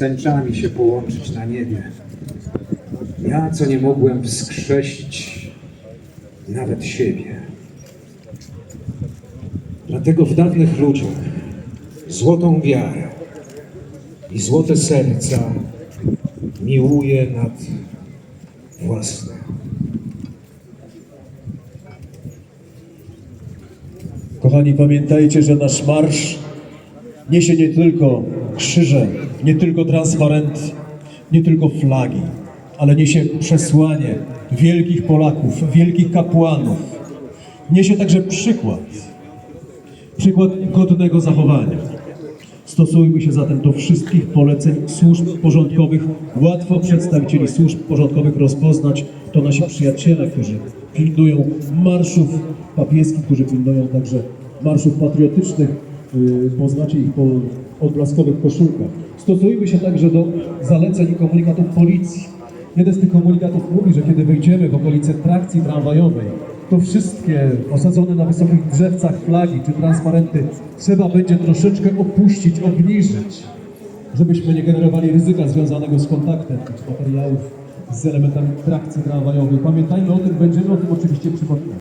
tęczami się połączyć na niebie. Ja, co nie mogłem wskrzesić nawet siebie. Dlatego w dawnych ludziach złotą wiarę i złote serca miłuję nad własne. Kochani, pamiętajcie, że nasz marsz niesie nie tylko krzyże, nie tylko transparent, nie tylko flagi, ale niesie przesłanie wielkich Polaków, wielkich kapłanów. Niesie także przykład, przykład godnego zachowania. Stosujmy się zatem do wszystkich poleceń służb porządkowych. Łatwo przedstawicieli służb porządkowych rozpoznać. To nasi przyjaciele, którzy pilnują marszów papieskich, którzy pilnują także marszów patriotycznych. Yy, Poznacie ich po odblaskowych koszulkach. Stosujmy się także do zaleceń i komunikatów policji. Jeden z tych komunikatów mówi, że kiedy wejdziemy w okolice trakcji tramwajowej, to wszystkie osadzone na wysokich drzewcach flagi czy transparenty trzeba będzie troszeczkę opuścić, obniżyć, żebyśmy nie generowali ryzyka związanego z kontaktem tych materiałów z elementami trakcji tramwajowej. Pamiętajmy o tym, będziemy o tym oczywiście przypominać.